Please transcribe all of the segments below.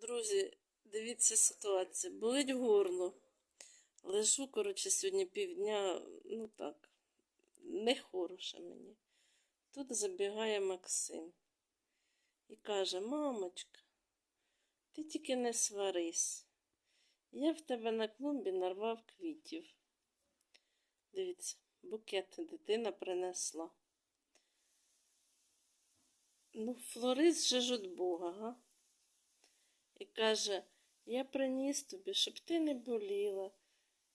Друзі, дивіться ситуацію. Болить горло. Лежу, коротше, сьогодні півдня, ну так, не хороше мені. Тут забігає Максим і каже: Мамочка, ти тільки не сварись. Я в тебе на клумбі нарвав квітів. Дивіться, букет дитина принесла. Ну, флорист же ж від Бога, га? Каже, я приніс тобі, щоб ти не боліла.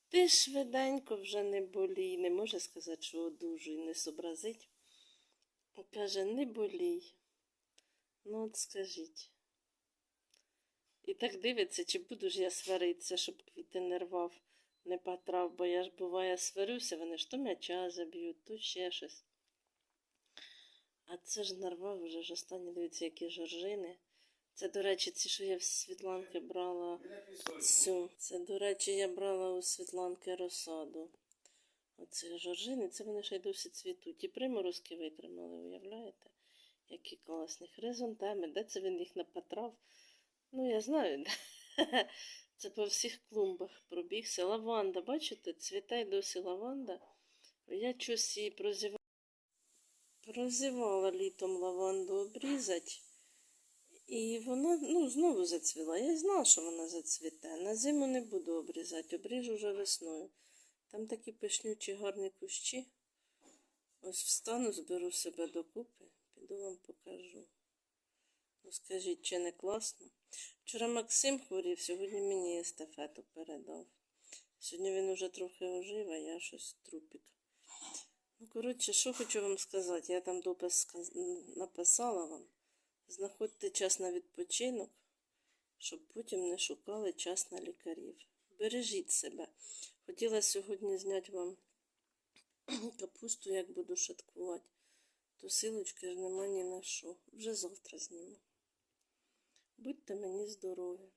Ти швиденько вже не болій. Не може сказати, що одужуй, не зобразить. Каже, не болій. Ну, от скажіть. І так дивиться, чи буду ж я сваритися, щоб квіти не рвав, не потрав, бо я ж буває сварюся, вони ж то м'яча заб'ють, то ще щось. А це ж нарвав вже ж останні, дивіться, які жоржини. Це, до речі, ці, що я в Світланки брала цю. Це, до речі, я брала у Світланки розсаду. Оце жоржини, це вони ще й досі цвітуть. І приморозки витримали, уявляєте? Які класні. Хризантеми, де це він їх напатрав? Ну, я знаю, де. Це по всіх клумбах пробігся. Лаванда, бачите, цвіте й досі лаванда. Я щось її прозівала. Прозівала літом лаванду обрізати. І вона ну, знову зацвіла. Я знала, що вона зацвіте. На зиму не буду обрізати, обріжу вже весною. Там такі пишнючі гарні кущі. Ось встану, зберу себе докупи, піду вам покажу. Ну, скажіть, чи не класно? Вчора Максим хворів, сьогодні мені естафету передав. Сьогодні він уже трохи ожив, а я щось трупік. Ну, коротше, що хочу вам сказати, я там допис сказ- написала вам. Знаходьте час на відпочинок, щоб потім не шукали час на лікарів. Бережіть себе. Хотіла сьогодні зняти вам капусту, як буду шаткувати. То силочки ж нема ні на що. Вже завтра зніму. Будьте мені здорові.